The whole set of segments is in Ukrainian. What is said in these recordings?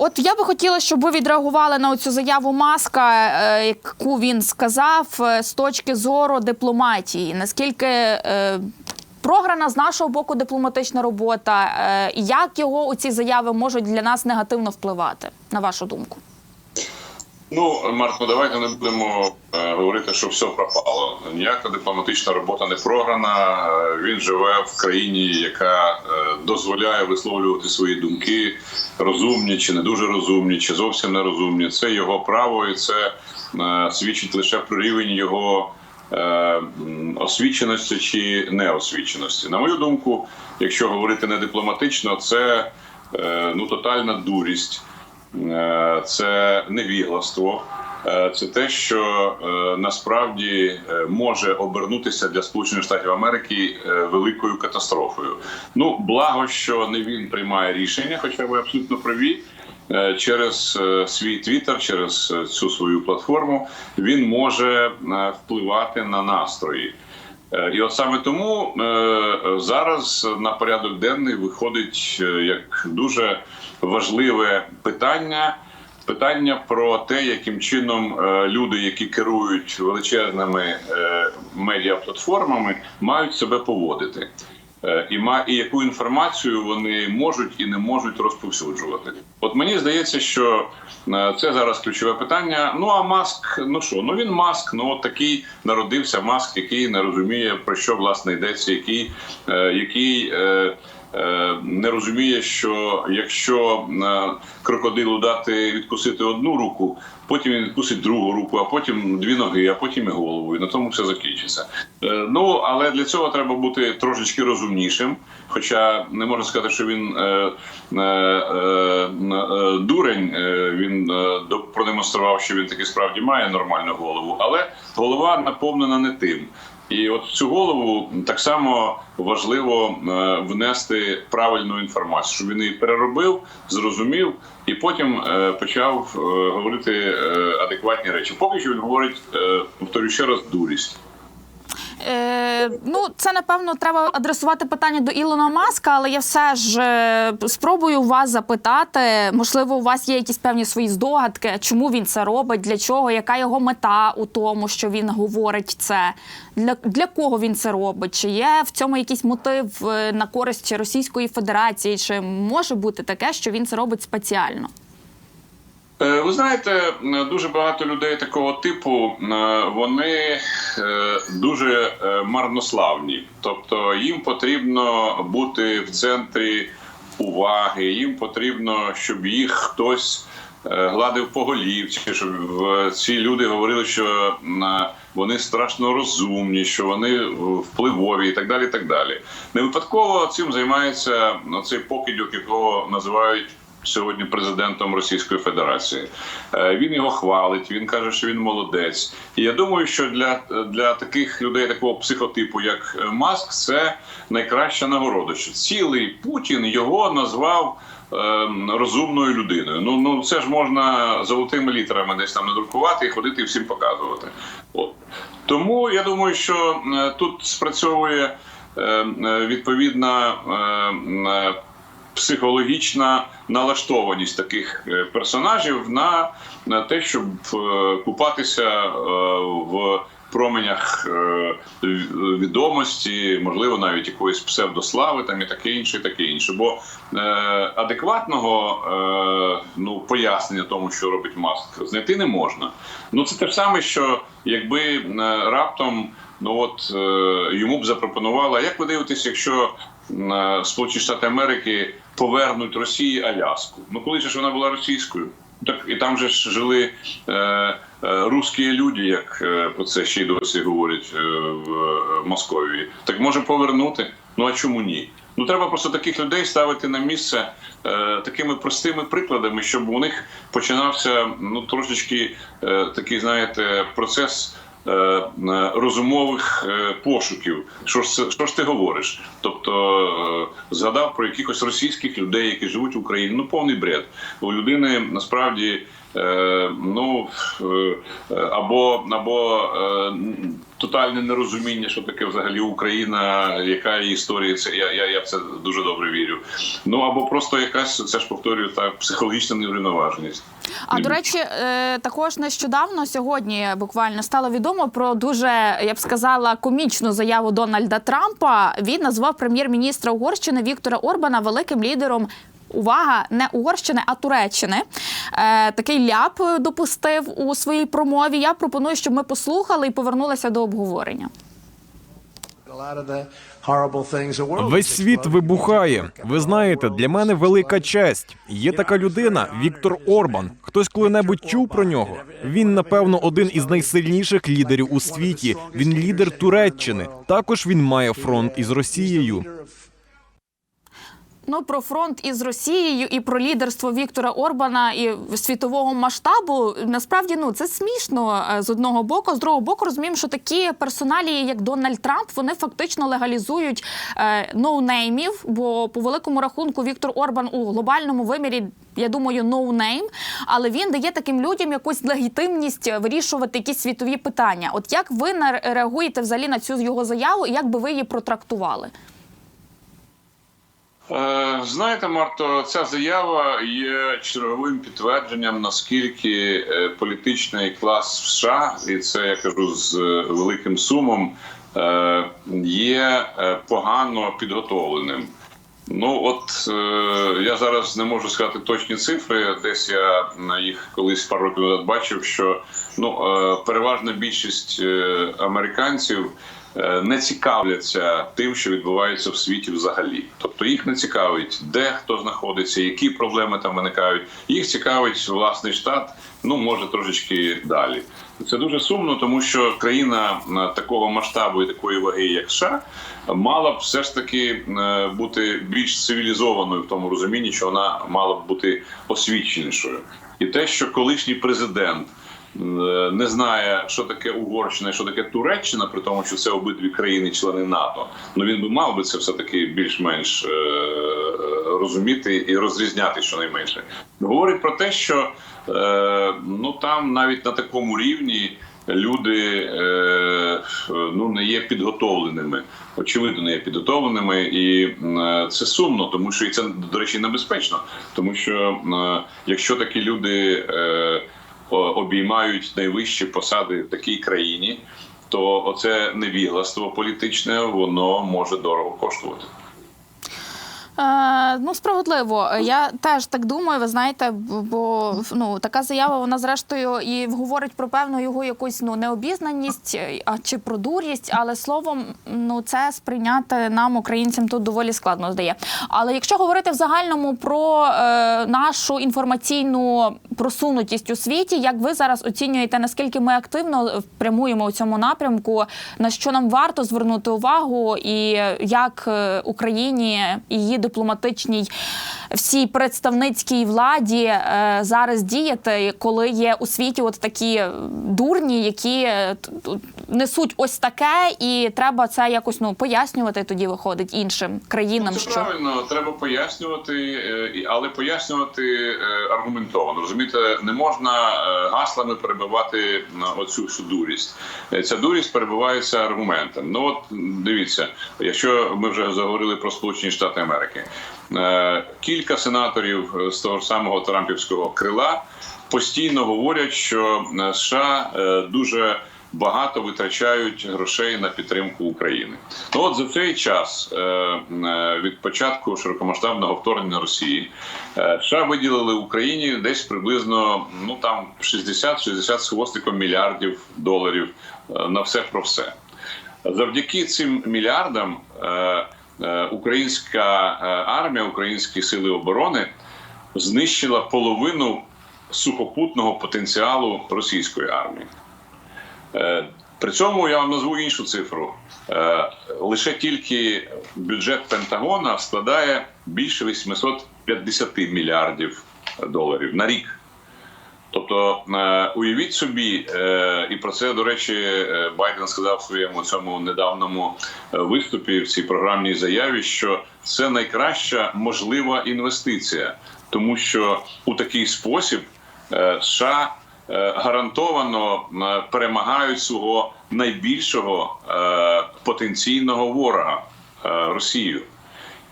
От я би хотіла, щоб ви відреагували на цю заяву маска, е, яку він сказав е, з точки зору дипломатії. Наскільки е, програна з нашого боку дипломатична робота, і як його у ці заяви можуть для нас негативно впливати, на вашу думку? Ну, Марко, давайте не будемо е, говорити, що все пропало. Ніяка дипломатична робота не програна. Він живе в країні, яка е, дозволяє висловлювати свої думки, розумні чи не дуже розумні, чи зовсім не розумні. Це його право, і це е, свідчить лише про рівень його освіченості чи неосвіченості. На мою думку, якщо говорити не дипломатично, це ну тотальна дурість. Е, це невігластво, е, це те, що е, насправді може обернутися для Сполучених Штатів Америки великою катастрофою. Ну, благо, що не він приймає рішення, хоча ви абсолютно праві. Через свій твіттер, через цю свою платформу він може впливати на настрої. І от саме тому зараз на порядок денний виходить як дуже важливе питання. Питання про те, яким чином е, люди, які керують величезними е, медіаплатформами, мають себе поводити, Е, і і яку інформацію вони можуть і не можуть розповсюджувати. От мені здається, що це зараз ключове питання. Ну а маск, ну що, ну він маск, ну от такий народився маск, який не розуміє про що власне йдеться, який, який не розуміє, що якщо е, крокодилу дати відкусити одну руку, потім він відкусить другу руку, а потім дві ноги, а потім і голову. І на тому все закінчиться. Е, Ну але для цього треба бути трошечки розумнішим. Хоча не можна сказати, що він е, е, е, е, дурень, е, він е, продемонстрував, що він таки справді має нормальну голову, але голова наповнена не тим. І от в цю голову так само важливо е, внести правильну інформацію, щоб він її переробив, зрозумів і потім е, почав е, говорити адекватні речі. Поки що він говорить, повторюю ще раз, дурість. Е, ну, це напевно треба адресувати питання до Ілона Маска, але я все ж е, спробую вас запитати. Можливо, у вас є якісь певні свої здогадки, чому він це робить, для чого, яка його мета у тому, що він говорить це, для, для кого він це робить? Чи є в цьому якийсь мотив е, на користь Російської Федерації? Чи може бути таке, що він це робить спеціально? Е, Ви знаєте, дуже багато людей такого типу е, вони е, дуже марнославні, тобто їм потрібно бути в центрі уваги, їм потрібно, щоб їх хтось гладив по голівці, щоб ці люди говорили, що вони страшно розумні, що вони впливові і так далі. І так далі. Не випадково цим займається цей покидьок, якого називають сьогодні президентом Російської Федерації. Е, Він його хвалить. Він каже, що він молодець. І я думаю, що для, для таких людей, такого психотипу, як Маск, це найкраща нагорода. Що цілий Путін його назвав. е, Розумною людиною. Ну ну це ж можна золотими літерами десь там надрукувати і ходити і всім показувати. От тому я думаю, що е, тут спрацьовує е, е, відповідна е, е, психологічна налаштованість таких е, персонажів на, на те, щоб е, купатися е, в променях відомості, можливо, навіть якоїсь псевдослави, там і таке інше, і таке інше. Бо адекватного ну пояснення тому, що робить Маск, знайти не можна. Ну це те ж саме, що якби раптом. Ну от е, йому б запропонували, як ви дивитесь, якщо Сполучені Штати Америки повернуть Росії Аляску? Ну коли ж вона була російською? Так і там же ж жили е, е, русські люди, як е, про це ще й досі говорять е, в е, Московії. Так може повернути? Ну а чому ні? Ну треба просто таких людей ставити на місце е, такими простими прикладами, щоб у них починався ну трошечки е, такий, знаєте, процес. Е, е, Розумових е, пошуків, що ж це що ж ти говориш? Тобто згадав про якихось російських людей, які живуть в Україні. Ну повний бред. У людини насправді ну е, або, або е, тотальне нерозуміння, що таке взагалі Україна, яка її історія. Це я, я, я в це дуже добре вірю. Ну або просто якась це ж повторюю так, психологічна неврівноваженість. А до речі, е, також нещодавно сьогодні буквально стало відомо про дуже, я б сказала, комічну заяву Дональда Трампа. Він назвав прем'єр-міністра Угорщини Віктора Орбана великим лідером. Увага, не Угорщини, а Туреччини. Е, такий ляп допустив у своїй промові. Я пропоную, щоб ми послухали і повернулися до обговорення. Весь світ вибухає. Ви знаєте, для мене велика честь. Є така людина, Віктор Орбан. Хтось коли-небудь чув про нього? Він, напевно, один із найсильніших лідерів у світі. Він лідер Туреччини. Також він має фронт із Росією. Ну про фронт із Росією і про лідерство Віктора Орбана і світового масштабу насправді ну це смішно е, з одного боку. З другого боку, розуміємо, що такі персоналії, як Дональд Трамп, вони фактично легалізують е, ноунеймів. Бо по великому рахунку Віктор Орбан у глобальному вимірі. Я думаю, ноунейм, але він дає таким людям якусь легітимність вирішувати якісь світові питання. От як ви реагуєте взагалі на цю його заяву, і як би ви її протрактували? Е, Знаєте, Марто, ця заява є черговим підтвердженням, наскільки е, політичний клас в США, і це я кажу з е, великим сумом, є погано підготовленим. Ну от я зараз не можу сказати точні цифри. Десь я їх колись пару років назад бачив, що ну переважна більшість американців не цікавляться тим, що відбувається в світі взагалі. Тобто їх не цікавить, де хто знаходиться, які проблеми там виникають. Їх цікавить власний штат. Ну може трошечки далі. Це дуже сумно, тому що країна е, такого масштабу і такої ваги, як США, мала б все ж таки е, бути більш цивілізованою в тому розумінні, що вона мала б бути освіченішою. І те, що колишній президент е, не знає, що таке Угорщина, і що таке Туреччина, при тому, що це обидві країни-члени НАТО. Ну він би мав би це все таки більш-менш е, розуміти і розрізняти щонайменше. Говорить про те, що е, ну там навіть на такому рівні. Люди е, ну не є підготовленими, очевидно, не є підготовленими, і е, це сумно, тому що і це до речі небезпечно, тому що е, якщо такі люди е, обіймають найвищі посади в такій країні, то оце невігластво політичне воно може дорого коштувати. Е, ну, справедливо. Я теж так думаю, ви знаєте, бо ну така заява, вона зрештою і говорить про певну його якусь ну необізнаність, е, а чи про дурість, але словом, ну це сприйняти нам, українцям, тут доволі складно здає. Але якщо говорити в загальному про е, нашу інформаційну просунутість у світі, як ви зараз оцінюєте, наскільки ми активно прямуємо у цьому напрямку, на що нам варто звернути увагу, і як е, Україні її дипломатичній всій представницькій владі е, зараз діяти, коли є у світі от такі дурні, які е, несуть ось таке, і треба це якось ну пояснювати тоді виходить іншим країнам. Ну, Це що правильно, треба пояснювати, е, але пояснювати аргументовано. Розумієте, не можна гаслами перебивати на оцю всю дурість. Ця дурість перебивається аргументом. Ну от дивіться, якщо ми вже заговорили про Сполучені Штати Америки, е, кілька сенаторів з того самого Трампівського крила постійно говорять, що е, США е, дуже багато витрачають грошей на підтримку України. Ну от за цей час е, від початку широкомасштабного вторгнення Росії США виділили Україні десь приблизно ну там 60-60 з хвостиком мільярдів доларів на все про все. Завдяки цим мільярдам українська е, армія, українські сили оборони знищила половину сухопутного потенціалу російської армії. Е, При цьому я вам назву іншу цифру. Е, Лише тільки бюджет Пентагона складає більше 850 мільярдів доларів на рік. Тобто, е, уявіть собі, е, і про це, до речі, е, Байден сказав в своєму цьому недавньому е, виступі в цій програмній заяві, що це найкраща можлива інвестиція, тому що у такий спосіб США гарантовано перемагають свого найбільшого потенційного ворога Росію.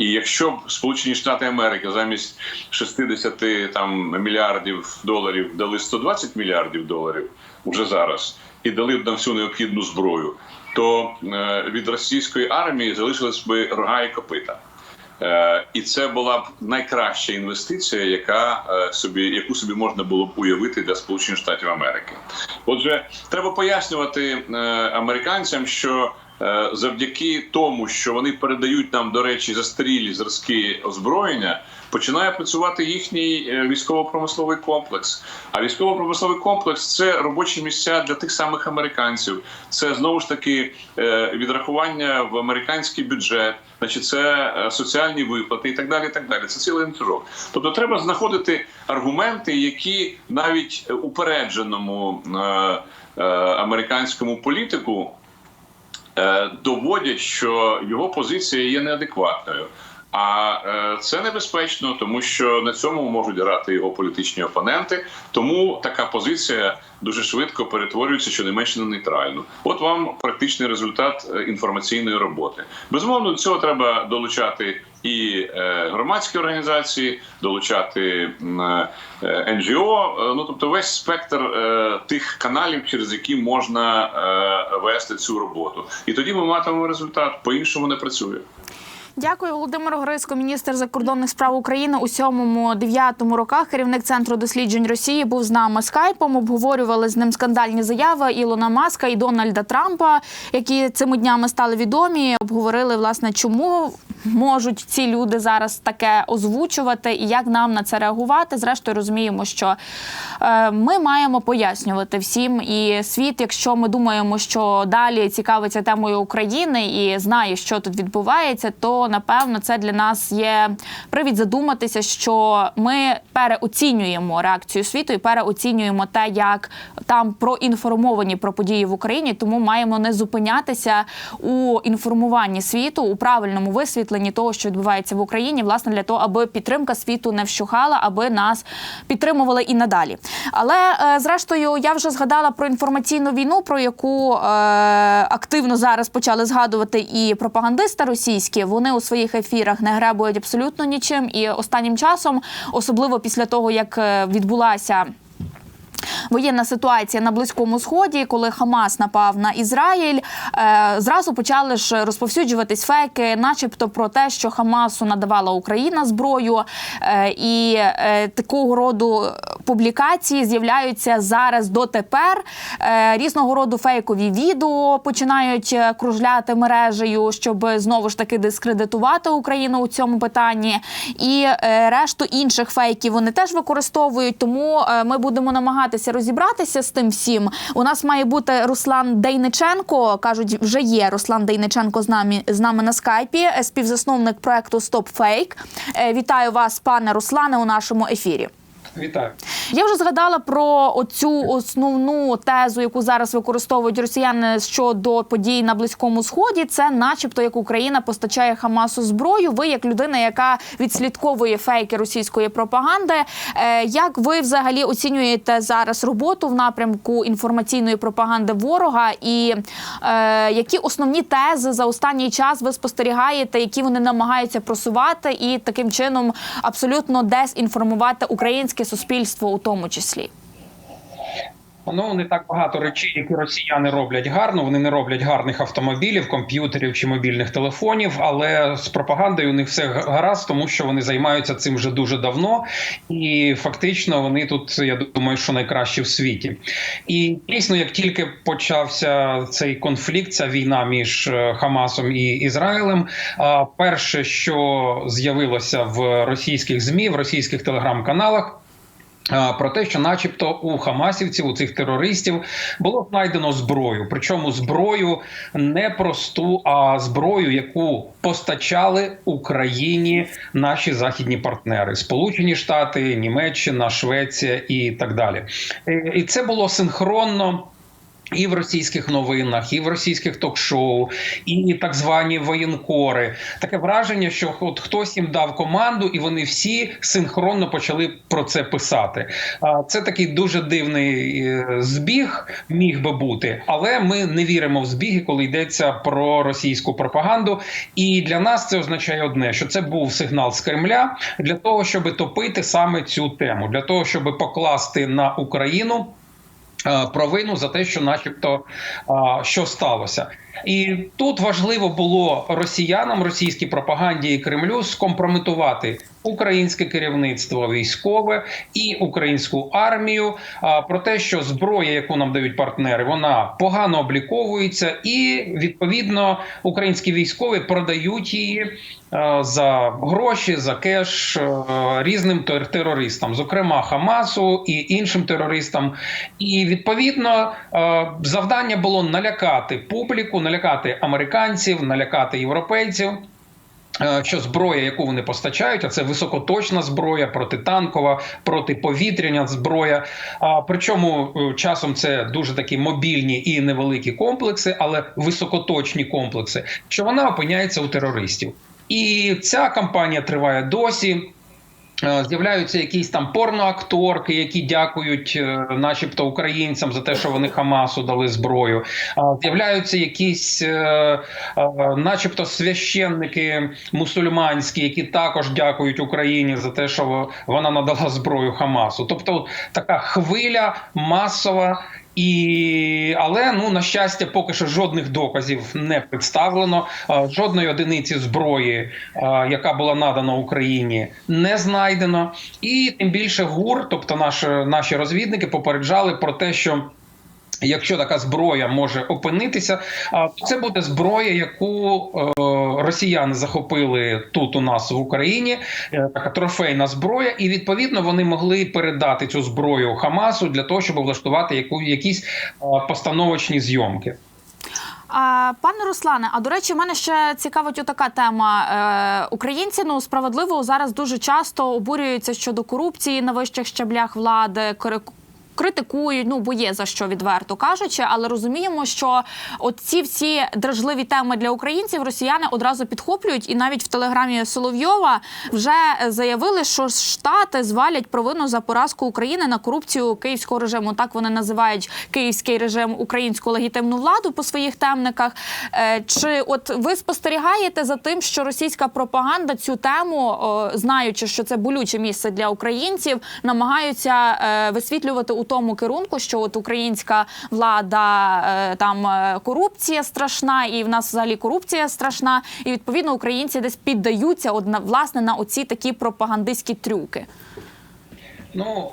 І якщо б Сполучені Штати Америки замість 60 там мільярдів доларів дали 120 мільярдів доларів уже зараз і дали б нам всю необхідну зброю, то е, від російської армії залишились би рога і копита. Е, і це була б найкраща інвестиція, яка е, собі яку собі можна було б уявити для Сполучених Штатів Америки. Отже, треба пояснювати американцям, що завдяки тому, що вони передають нам, до речі, застарілі зразки озброєння, починає працювати їхній е, військово-промисловий комплекс. А військово-промисловий комплекс це робочі місця для тих самих американців. Це знову ж таки е, відрахування в американський бюджет, значить, це е, соціальні виплати і так далі. І так далі. Це цілий ланцюжок. Тобто, треба знаходити аргументи, які навіть е, упередженому е, е, американському політику е, доводять, що його позиція є неадекватною. А е, це небезпечно, тому що на цьому можуть грати його політичні опоненти. Тому така позиція дуже швидко перетворюється щонайменше на нейтральну. От вам практичний результат е, інформаційної роботи. Безумовно, до цього треба долучати і е, громадські організації, долучати НГО, ну тобто весь спектр тих каналів, через які можна вести цю роботу. І тоді ми матимемо результат. По іншому не працює. Дякую, Володимиру Грицько, міністр закордонних справ України у сьомому-дев'ятому роках. Керівник центру досліджень Росії був з нами скайпом. Обговорювали з ним скандальні заяви Ілона Маска і Дональда Трампа, які цими днями стали відомі. Обговорили власне, чому можуть ці люди зараз таке озвучувати і як нам на це реагувати. Зрештою, розуміємо, що е, ми маємо пояснювати всім і світ, якщо ми думаємо, що далі цікавиться темою України і знає, що тут відбувається, то напевно це для нас є привід задуматися, що ми переоцінюємо реакцію світу і переоцінюємо те, як там проінформовані про події в Україні. Тому маємо не зупинятися у інформуванні світу у правильному висвітленні того, що відбувається в Україні, власне для того, аби підтримка світу не вщухала, аби нас підтримували і надалі. Але е, зрештою, я вже згадала про інформаційну війну, про яку е, активно зараз почали згадувати і пропагандисти російські. Вони у своїх ефірах не грабують абсолютно нічим. І останнім часом, особливо після того, як е, відбулася. Воєнна ситуація на близькому сході, коли Хамас напав на Ізраїль, е, зразу почали ж розповсюджуватись фейки, начебто про те, що Хамасу надавала Україна зброю, е, і е, такого роду публікації з'являються зараз дотепер. Різного роду фейкові відео починають кружляти мережею, щоб знову ж таки дискредитувати Україну у цьому питанні. І решту інших фейків вони теж використовують. Тому ми будемо намагатися розібратися з тим всім. У нас має бути Руслан Дейниченко. кажуть, вже є Руслан Дейниченко з нами з нами на скайпі, е, співзасновник проекту Стоп Фейк. Вітаю вас, пане Руслане, у нашому ефірі. Вітаю. Я вже згадала про оцю основну тезу, яку зараз використовують росіяни щодо подій на близькому сході. Це, начебто, як Україна постачає Хамасу зброю. Ви, як людина, яка відслідковує фейки російської пропаганди, е, як ви взагалі оцінюєте зараз роботу в напрямку інформаційної пропаганди ворога, і е, які основні тези за останній час ви спостерігаєте, які вони намагаються просувати, і таким чином абсолютно дезінформувати українське суспільство у тому числі? Ну не так багато речей, які росіяни роблять гарно. Вони не роблять гарних автомобілів, комп'ютерів чи мобільних телефонів. Але з пропагандою у них все гаразд, тому що вони займаються цим вже дуже давно, і фактично вони тут, я думаю, що найкращі в світі. І дійсно, як тільки почався цей конфлікт, ця війна між е, Хамасом і Ізраїлем, перше, що з'явилося в російських змі, в російських телеграм-каналах. Про те, що, начебто, у Хамасівців, у цих терористів, було знайдено зброю. Причому зброю не просту, а зброю, яку постачали Україні наші західні партнери: Сполучені Штати, Німеччина, Швеція і так далі. Е, І це було синхронно. І в російських новинах, і в російських ток-шоу, і так звані воєнкори. Таке враження, що от хтось їм дав команду, і вони всі синхронно почали про це писати. Це такий дуже дивний е, збіг міг би бути, але ми не віримо в збіги, коли йдеться про російську пропаганду. І для нас це означає одне: що це був сигнал з Кремля для того, щоб топити саме цю тему, для того, щоб покласти на Україну провину за те, що, начебто, е, що сталося. І тут важливо було росіянам, російській пропаганді і Кремлю скомпрометувати українське керівництво військове і українську армію а, про те, що зброя, яку нам дають партнери, вона погано обліковується, і відповідно українські військові продають її е, за гроші, за кеш е, різним терористам, зокрема Хамасу і іншим терористам. І відповідно е, завдання було налякати публіку, налякати американців, налякати європейців. е, Що зброя, яку вони постачають, а це високоточна зброя, протитанкова, протиповітряна зброя. А причому е, часом це дуже такі мобільні і невеликі комплекси, але високоточні комплекси, що вона опиняється у терористів. І ця кампанія триває досі. Е, З'являються якісь там порноакторки, які дякують, е, начебто, українцям за те, що вони Хамасу дали зброю. Е, З'являються якісь, начебто, священники мусульманські, які також дякують Україні за те, що вона надала зброю Хамасу. Тобто така хвиля масова. І але ну на щастя, поки що жодних доказів не представлено. Жодної одиниці зброї, яка була надана Україні, не знайдено. І тим більше ГУР, тобто наші, наші розвідники, попереджали про те, що. Якщо така зброя може опинитися, це буде зброя, яку е, росіяни захопили тут у нас в Україні, е, така трофейна зброя, і відповідно вони могли передати цю зброю Хамасу для того, щоб влаштувати яку якісь е, постановочні зйомки. Пане Руслане, а до речі, мене ще цікавить отака тема. Українці ну справедливо зараз дуже часто обурюються щодо корупції на вищих щаблях влади. Критикують, ну бо є за що відверто кажучи, але розуміємо, що от ці всі дражливі теми для українців росіяни одразу підхоплюють, і навіть в телеграмі Соловйова вже заявили, що штати звалять провину за поразку України на корупцію київського режиму. Так вони називають київський режим українську легітимну владу по своїх темниках. Е, Чи от ви спостерігаєте за тим, що російська пропаганда цю тему, знаючи, що це болюче місце для українців, намагаються е, висвітлювати у тому керунку, що от українська влада е, там е, корупція страшна, і в нас взагалі корупція страшна, і відповідно українці десь піддаються одна власне на оці такі пропагандистські трюки. Ну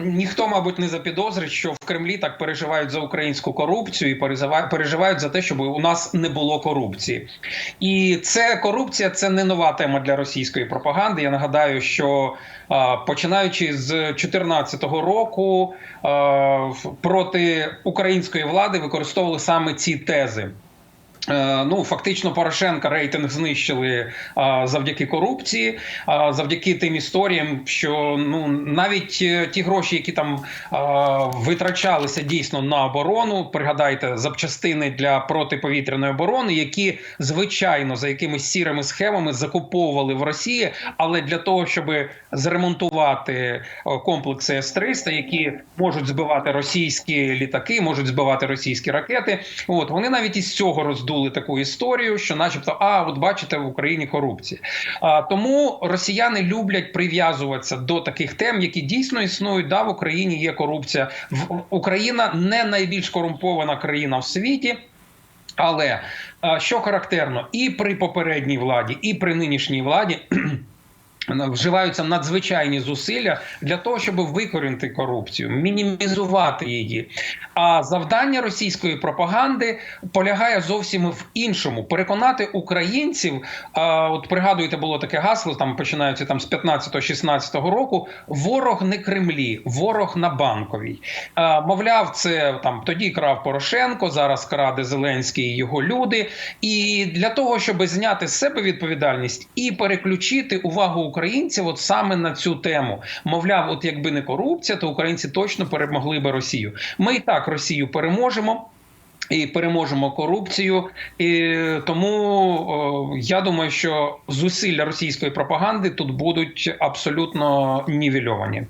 ніхто, мабуть, не запідозрить, що в Кремлі так переживають за українську корупцію і переживають, за те, щоб у нас не було корупції. І це корупція це не нова тема для російської пропаганди. Я нагадаю, що починаючи з 2014 року проти української влади використовували саме ці тези. Е, Ну, фактично, Порошенка рейтинг знищили а, завдяки корупції, а, завдяки тим історіям, що ну навіть е, ті гроші, які там а, витрачалися дійсно на оборону, пригадайте запчастини для протиповітряної оборони, які звичайно за якимись сірими схемами закуповували в Росії, але для того, щоб зремонтувати комплекси С-300, які можуть збивати російські літаки, можуть збивати російські ракети. От вони навіть із цього роздули таку історію, що, начебто, а от бачите, в Україні корупція. А тому росіяни люблять прив'язуватися до таких тем, які дійсно існують. Да, в Україні є корупція. Україна не найбільш корумпована країна в світі. Але що характерно, і при попередній владі, і при нинішній владі. Вживаються надзвичайні зусилля для того, щоб викорінити корупцію, мінімізувати її. А завдання російської пропаганди полягає зовсім в іншому: переконати українців. А, от пригадуєте, було таке гасло, там починається там з 15-16 року. Ворог не Кремлі, ворог на банковій. А, мовляв, це там тоді крав Порошенко, зараз краде Зеленський і його люди. І для того, щоб зняти з себе відповідальність і переключити увагу українців, от саме на цю тему, мовляв, от якби не корупція, то українці точно перемогли би Росію. Ми і так Росію переможемо. І переможемо корупцію, і тому о, я думаю, що зусилля російської пропаганди тут будуть абсолютно нівельовані.